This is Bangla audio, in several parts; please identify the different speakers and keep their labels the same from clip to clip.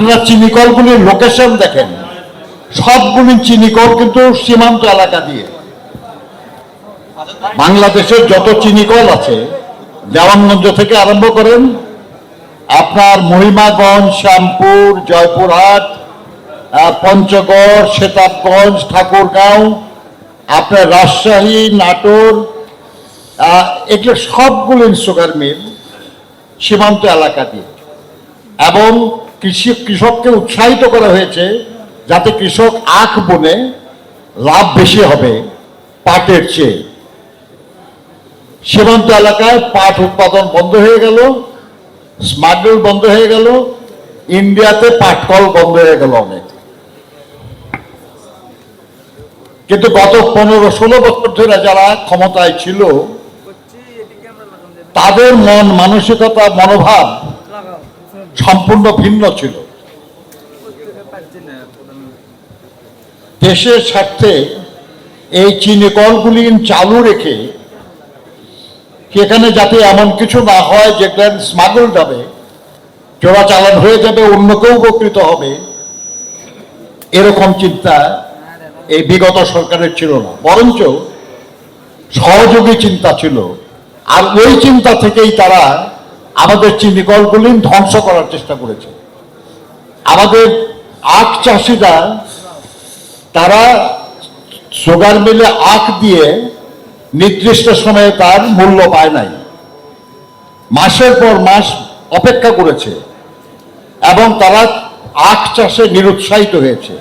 Speaker 1: আপনারা চিনিকলগুলির লোকেশন দেখেন। সবগুলি চিনিকল কিন্তু সীমান্ত এলাকা দিয়ে। বাংলাদেশের যত চিনিকল আছে, দেওয়ানগঞ্জ থেকে আরম্ভ করেন, আপনার মহিমাগঞ্জ, শ্যামপুর, জয়পুরহাট পঞ্চগড়, সেতাবগঞ্জ, ঠাকুরগাঁও, আপনার রাজশাহী, নাটোর এগুলো সবগুলো সুগার মিল সীমান্ত এলাকা দিয়ে। এবং কৃষি, কৃষককে উৎসাহিত করা হয়েছে যাতে কৃষক আখ বনে লাভ বেশি হবে পাটের চেয়ে। সীমান্ত এলাকায় পাট উৎপাদন বন্ধ হয়ে গেল স্মাগল বন্ধ হয়ে গেল, ইন্ডিয়াতে পাট পাটকল বন্ধ হয়ে গেল অনেক। কিন্তু গত পনেরো, ষোলো বছর ধরে যারা ক্ষমতায় ছিল, তাদের মন, মানসিকতা, মনোভাব সম্পূর্ণ ভিন্ন ছিল। দেশের স্বার্থে এই চিনি কলগুলি চালু রেখে সেখানে যাতে এমন কিছু না হয় যেগুলো স্মাগল যাবে চোরাচালান হয়ে যাবে, অন্য কেউ উপকৃত হবে, এরকম চিন্তা এই বিগত সরকারের ছিল না। বরঞ্চ সহযোগী চিন্তা ছিল। আর ওই চিন্তা থেকেই তারা আমাদের চিনিকলগুলি ধ্বংস করার চেষ্টা করেছে। আমাদের আখ চাষিরা, তারা সুগার মিলে আখ দিয়ে নির্দিষ্ট সময়ে তার মূল্য পায় নাই। মাসের পর মাস অপেক্ষা করেছে এবং তারা আখ চাষে নিরুৎসাহিত হয়েছে।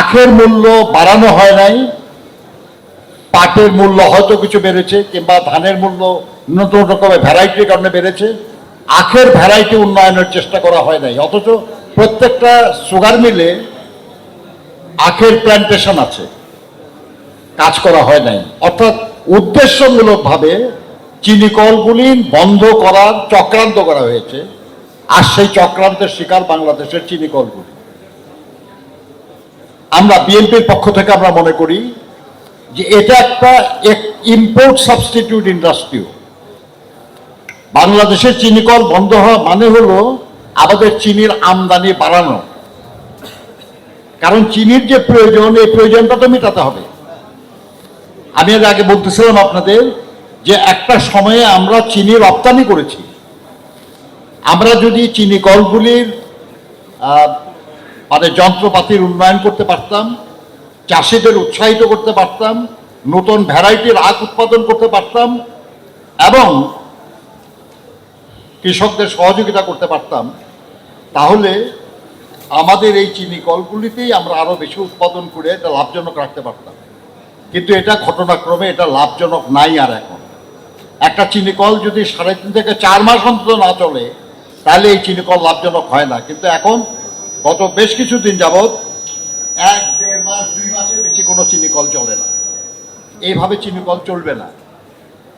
Speaker 1: আখের মূল্য বাড়ানো হয় নাই, পাটের মূল্য হয়তো কিছু বেড়েছে কিংবা ধানের মূল্য নতুন রকমের ভ্যারাইটির কারণে বেড়েছে। আখের ভ্যারাইটি উন্নয়নের চেষ্টা করা হয় নাই। অথচ প্রত্যেকটা সুগার মিলে আখের প্ল্যান্টেশন আছে। কাজ করা হয় নাই। অর্থাৎ উদ্দেশ্যমূলকভাবে চিনি কলগুলি বন্ধ করার চক্রান্ত করা হয়েছে। আর সেই চক্রান্তের শিকার বাংলাদেশের চিনি কলগুলি। আমরা বিএনপির পক্ষ থেকে আমরা মনে করি যে এটা একটা ইম্পোর্ট সাবস্টিটিউট ইন্ডাস্ট্রিও বাংলাদেশের চিনি কল বন্ধ হওয়া মানে হলো আমাদের চিনির আমদানি বাড়ানো। কারণ চিনির যে প্রয়োজন, এই প্রয়োজনটা তো মেটাতে হবে। আমি এর আগে বলতেছিলাম আপনাদের যে একটা সময়ে আমরা চিনি রপ্তানি করেছি। আমরা যদি চিনি কলগুলির মানে যন্ত্রপাতির উন্নয়ন করতে পারতাম, চাষিদের উৎসাহিত করতে পারতাম, নতুন ভ্যারাইটির আখ উৎপাদন করতে পারতাম এবং কৃষকদের সহযোগিতা করতে পারতাম, তাহলে আমাদের এই চিনি কলগুলিতেই আমরা আরও বেশি উৎপাদন করে এটা লাভজনক রাখতে পারতাম। কিন্তু এটা ঘটনাক্রমে এটা লাভজনক নাই আর এখন। একটা চিনি কল যদি সাড়ে তিন থেকে চার মাস অন্তত না চলে, তাহলে এই চিনি কল লাভজনক হয় না। কিন্তু এখন গত বেশ কিছুদিন যাবৎ এক, দেড় মাস, দুই মাসের বেশি কোনো চিনি কল চলে না। এইভাবে চিনি কল চলবে না।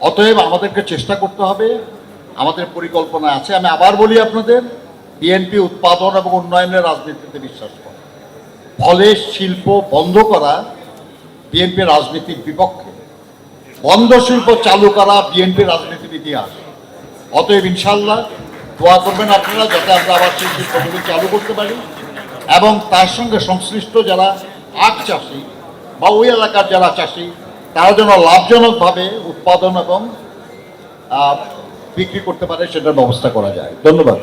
Speaker 1: অতএব আমাদেরকে চেষ্টা করতে হবে আমাদের পরিকল্পনা আছে। আমি আবার বলি আপনাদের বিএনপি উৎপাদন এবং উন্নয়নের রাজনীতিতে বিশ্বাস করে। ফলে শিল্প বন্ধ করা বিএনপি রাজনীতির বিপক্ষে। বন্ধ শিল্প চালু করা বিএনপি রাজনীতির ইতিহাস। অতএব ইনশাল্লাহ দোয়া করবেন আপনারা যাতে আমরা আবার সেই শিল্পগুলি চালু করতে পারি। এবং তার সঙ্গে সংশ্লিষ্ট যারা আখ চাষি বা ওই এলাকার যারা চাষি, তারা যেন লাভজনকভাবে উৎপাদন এবং বিক্রি করতে পারে সেটার ব্যবস্থা করা যায়। ধন্যবাদ।